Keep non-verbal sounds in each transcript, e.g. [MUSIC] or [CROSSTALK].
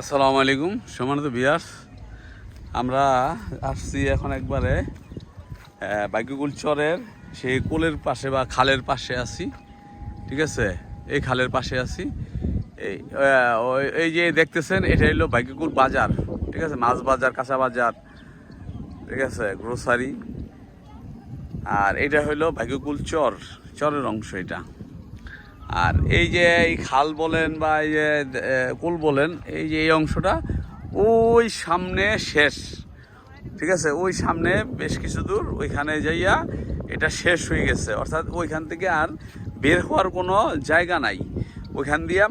আসসালামু আলাইকুম সমানত বিয়াস আমরা আসছি এখন একবারে ভাগ্যকুল চরের সেই কোলের পাশে বা খালের পাশে আছি, ঠিক আছে? এই খালের পাশে আছি। এই এই যে দেখতেছেন এটা হলো ভাগ্যকুল বাজার, ঠিক আছে? মাছ বাজার, কাঁচা বাজার, ঠিক আছে? গ্রোসারি আর এটা হলো ভাগ্যকুল চর, চরের অংশ এটা। আর এই যে এই খাল বলেন বা এই যে কুল বলেন, এই যে এই অংশটা ওই সামনে শেষ। ঠিক আছে? ওই সামনে বেশ কিছু দূর ওইখানে যাইয়া এটা শেষ হয়ে গেছে। অর্থাৎ ওইখান থেকে আর বের হওয়ার কোনো জায়গা নাই। ওইখান দিয়া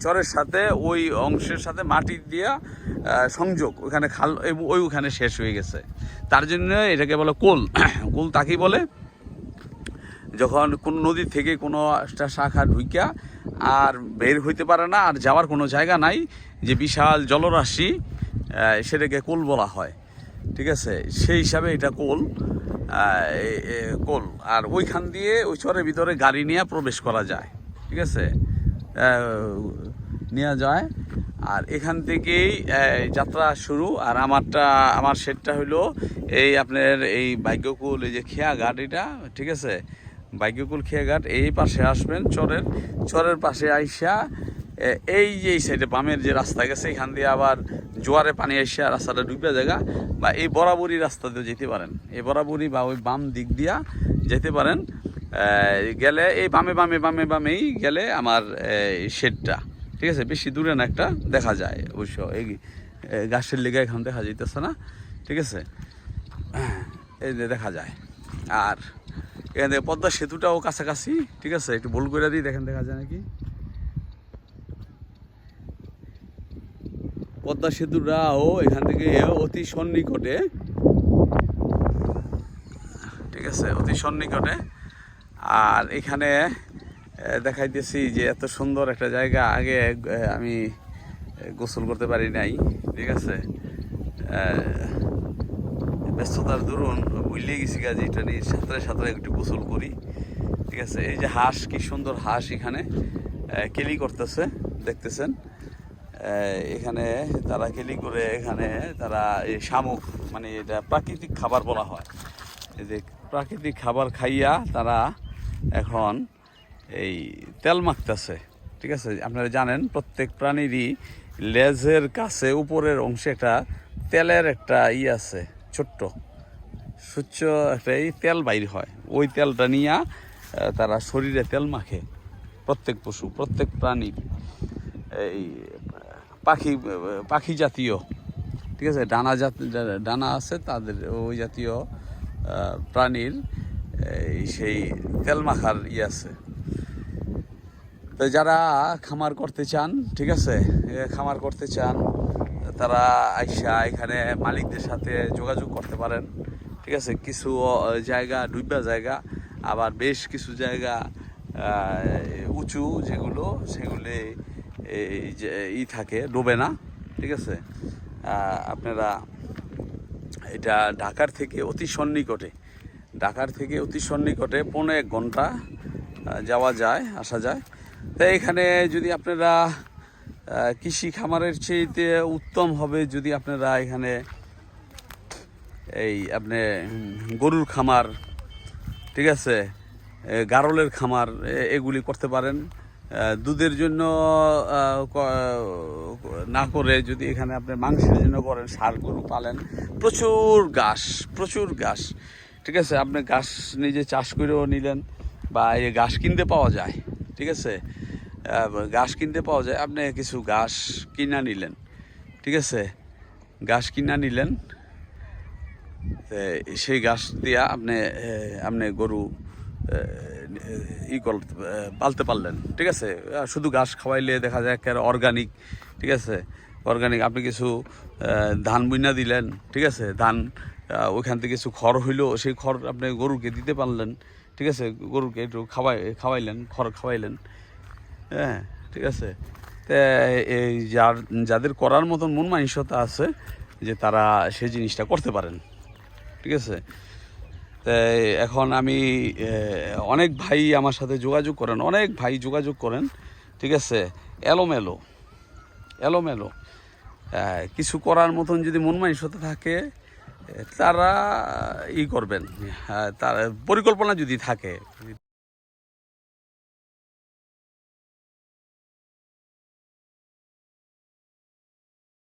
চরের সাথে, ওই অংশের সাথে মাটি দিয়া সংযোগ। ওইখানে খাল ওই ওখানে শেষ হয়ে গেছে। তার জন্য এটাকে বলে কোল। [COUGHS] কোল তাকেই বলে যখন কোন নদী থেকে কোনো একটা শাখা ঢুইকা আর বের হইতে পারে না, আর যাওয়ার কোনো জায়গা নাই, যে বিশাল জলরাশি সেটাকে কোল বলা হয়। ঠিক আছে? সেই হিসাবে এটা কোল কোল। আর ওইখান দিয়ে ওই চরের ভিতরে গাড়ি নিয়ে প্রবেশ করা যায়। ঠিক আছে? নেওয়া যায়। আর এখান থেকেই যাত্রা শুরু। আর আমারটা, আমার সেটটা হইল এই আপনার এই ভাগ্যকুল, এই যে খেয়াঘাট এটা। ঠিক আছে? ভাগ্যকুল খেয়াঘাট, এই পাশে আসবেন চরের চরের পাশে আইসা এই যে এই সাইডে বামের যে রাস্তা গেছে, এখান দিয়ে আবার জোয়ারে পানি আইসা রাস্তাটা ডুবে জায়গা, বা এই বরাবরই রাস্তা দিয়ে যেতে পারেন। এই বরাবরই বা ওই বাম দিক দিয়া যেতে পারেন। গেলে এই বামে বামে বামে, বামেই গেলে আমার শেডটা। ঠিক আছে? বেশি দূরে না একটা দেখা যায়। অবশ্য এই গাছের লেগে এখন দেখা যাইতেছে না। ঠিক আছে? এই দেখা যায়। আর এখান থেকে পদ্মা সেতুটাও কাছাকাছি, ঠিক আছে? একটু বল করে দিই, দেখেন, দেখা যায় নাকি? পদ্মা সেতুটাও এখান থেকে অতি সন্নিকটে, ঠিক আছে, অতি সন্নিকটে। আর এখানে দেখাইতেছি যে এত সুন্দর একটা জায়গা, আগে আমি গোসল করতে পারি নাই, ঠিক আছে? ব্যস্ততার দরুন ভুলে গেছি কাজে এটা নিয়ে। সাঁতরে সাঁতরে একটু গোসল করি। ঠিক আছে, এই যে হাঁস, কি সুন্দর হাঁস এখানে কেলি করতেছে, দেখতেছেন। এখানে তারা কেলি করে এখানে তারা এই শামুক মানে এটা প্রাকৃতিক খাবার বলা হয়। এই যে প্রাকৃতিক খাবার খাইয়া তারা এখন এই তেল মাখতেছে। ঠিক আছে, আপনারা জানেন, প্রত্যেক প্রাণীরই লেজের কাছে উপরের অংশে একটা তেলের একটা ই আছে। ছোট্ট। একটা এই তেল বাইর হয়। ওই তেলটা নিয়ে তারা শরীরে তেল মাখে। প্রত্যেক পশু, প্রত্যেক প্রাণীর এই, পাখি পাখি জাতীয়। ঠিক আছে? ডানা জাত ডানা আছে, তাদের ওই জাতীয় প্রাণীর সেই তেল মাখার ইয়ে আছে। তো যারা খামার করতে চান, ঠিক আছে? খামার করতে চান তারা আইসা এখানে মালিকদের সাথে যোগাযোগ করতে পারেন। ঠিক আছে? কিছু জায়গা ডুবা জায়গা, আবার বেশ কিছু জায়গা উঁচু যেগুলো, সেগুলি ই থাকে, ডোবে না। ঠিক আছে? আপনারা এটা ঢাকার থেকে অতি সন্নিকটে, ঢাকার থেকে অতি সন্নিকটে পৌনে এক ঘণ্টা যাওয়া যায়, আসা যায়। তাই এখানে যদি আপনারা কৃষি খামারের চেয়েতে উত্তম হবে যদি আপনারা এখানে এই আপনি গরুর খামার, ঠিক আছে? গারলের খামার এগুলি করতে পারেন। দুধের জন্য না করে যদি এখানে আপনি মাংসের জন্য করেন, সার গরু পালেন, প্রচুর ঘাস প্রচুর ঘাস, ঠিক আছে? আপনি ঘাস নিজে চাষ করেও নিলেন বা এই ঘাস কিনতে পাওয়া যায়, ঠিক আছে? ঘাস কিনতে পাওয়া যায়। আপনি কিছু ঘাস কিনা নিলেন, ঠিক আছে? ঘাস কিনা নিলেন সেই ঘাস দিয়া আপনি আপনি গরু ই করতে পালতে পারলেন, ঠিক আছে? শুধু ঘাস খাওয়াইলে দেখা যায় একেবারে অর্গানিক ঠিক আছে? অর্গানিক আপনি কিছু ধান বুইনা দিলেন, ঠিক আছে? ধান ওইখান থেকে কিছু খড় হইল, সেই খড় আপনি গরুকে দিতে পারলেন, ঠিক আছে? গরুকে একটু খাওয়াই, খাওয়াইলেন, খড় খাওয়াইলেন। হ্যাঁ ঠিক আছে। এই যার যাদের করার মতন মন মানসিকতা আছে যে তারা সেই জিনিসটা করতে পারেন। ঠিক আছে? তাই এখন আমি অনেক ভাই আমার সাথে যোগাযোগ করেন অনেক ভাই যোগাযোগ করেন ঠিক আছে? এলোমেলো এলোমেলো। কিছু করার মতন যদি মন মানসিকতা থাকে তারা ই করবেন। আহ, তার পরিকল্পনা যদি থাকে।